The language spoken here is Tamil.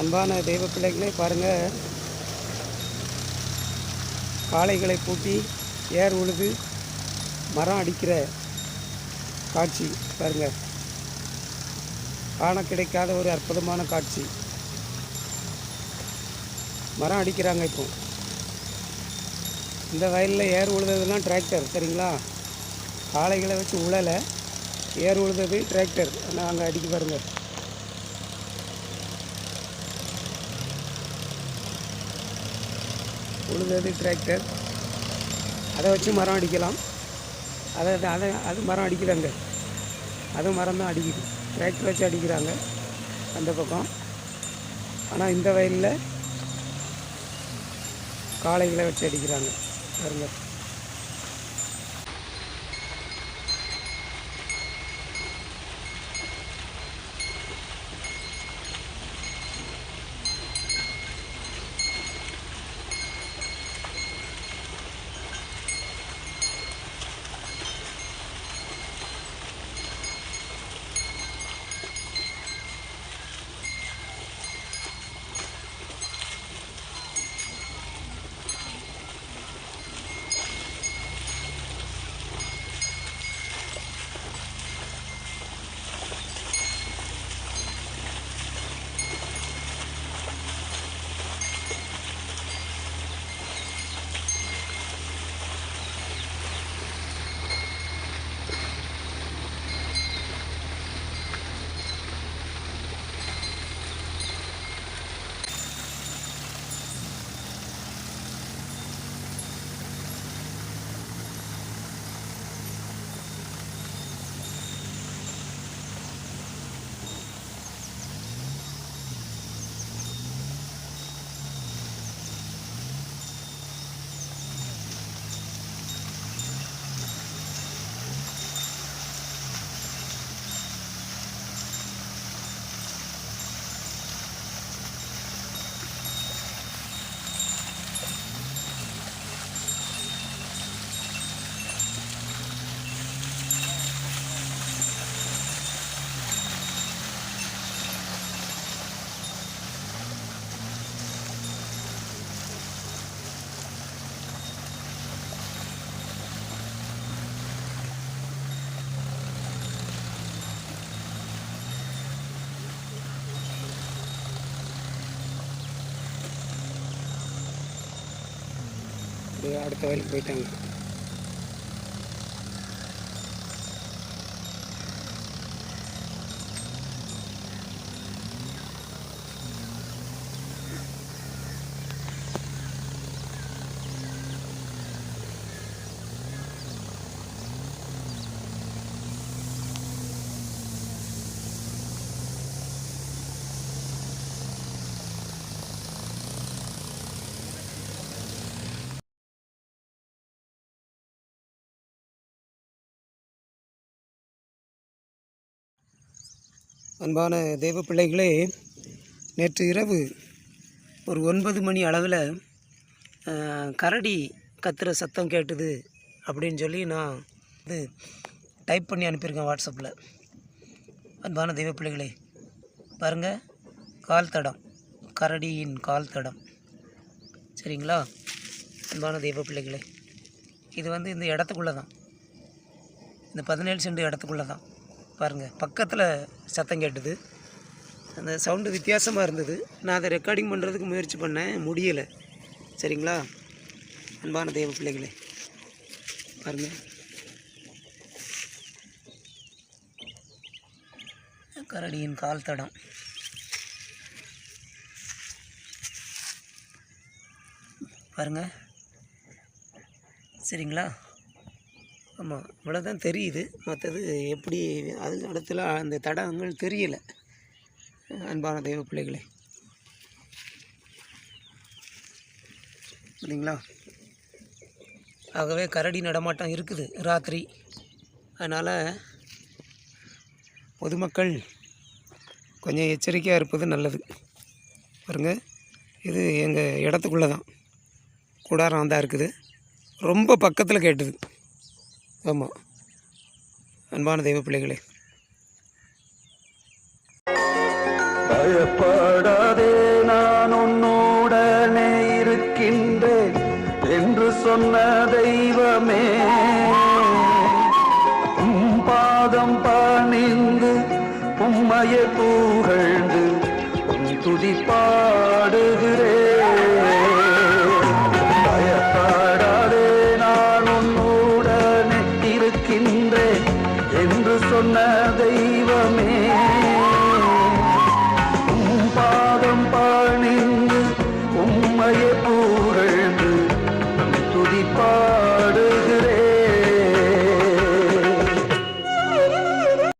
அன்பான தெய்வ பிள்ளைகளே பாருங்கள் காளைகளை பூட்டி ஏர் உழுது மரம் அடிக்கிற காட்சி பாருங்கள் காண கிடைக்காத ஒரு அற்புதமான காட்சி. மரம் அடிக்கிறாங்க இப்போ. இந்த வயலில் ஏர் உழுததுலாம் டிராக்டர் சரிங்களா? காளைகளை வச்சு உழலை ஏர் உழுதது டிராக்டர். நாங்கள் அங்கே அடிக்க பாருங்கள் உழுதது டிராக்டர் அதை வச்சு மரம் அடிக்கலாம். அதை அதை அது மரம் அடிக்கிறாங்க அதுவும் மரம் தான் அடிக்குது. டிராக்டர் வச்சு அடிக்கிறாங்க. அந்த பக்கம். ஆனால் இந்த வயலில் காளைகளை வச்சு அடிக்கிறாங்க. பாருங்கள் அடுத்த வயலுக்கு போயிட்டாங்க. அன்பான தெய்வ பிள்ளைகளே நேற்று இரவு ஒரு ஒன்பது மணி அளவில் கரடி கத்துற சத்தம் கேட்டுது அப்படின்னு சொல்லி நான் இது டைப் பண்ணி அனுப்பியிருக்கேன் வாட்ஸ்அப்பில். அன்பான தெய்வ பிள்ளைகளே பாருங்கள் கால் தடம் கரடியின் கால் தடம். சரிங்களா? அன்பான தெய்வ பிள்ளைகளே இது வந்து இந்த இடத்துக்குள்ளே தான் இந்த பதினேழு சென்ட் இடத்துக்குள்ளே தான் பாருங்கள் பக்கத்தில் சத்தம் கேட்டுது. அந்த சவுண்டு வித்தியாசமாக இருந்தது. நான் அதை ரெக்கார்டிங் பண்ணுறதுக்கு முயற்சி பண்ணேன் முடியலை. சரிங்களா? அன்பான தெய்வ பிள்ளைகளே பாருங்கள் கரடியின் கால் தடம். பாருங்க. சரிங்களா? ஆமாம் இவ்வளோதான் தெரியுது. மற்றது எப்படி அது இடத்துல அந்த தடங்கள் தெரியலை. அன்பான தெய்வ பிள்ளைகளே. சரிங்களா? ஆகவே கரடி நடமாட்டம் இருக்குது ராத்திரி. அதனால் பொதுமக்கள் கொஞ்சம் எச்சரிக்கையாக இருப்பது நல்லது. பாருங்கள் இது எங்கள் இடத்துக்குள்ளே தான் கூடாரம் தான் இருக்குது. ரொம்ப பக்கத்தில் கேட்டுது. ஆமாம் அன்பான தெய்வ பிள்ளைகளே. பயப்படாதே நான் உன்னுடனே இருக்கின்றேன் என்று சொன்ன தெய்வமே. பாதம் பணிந்து உம்மையை புகழ்ந்து துதிப்பா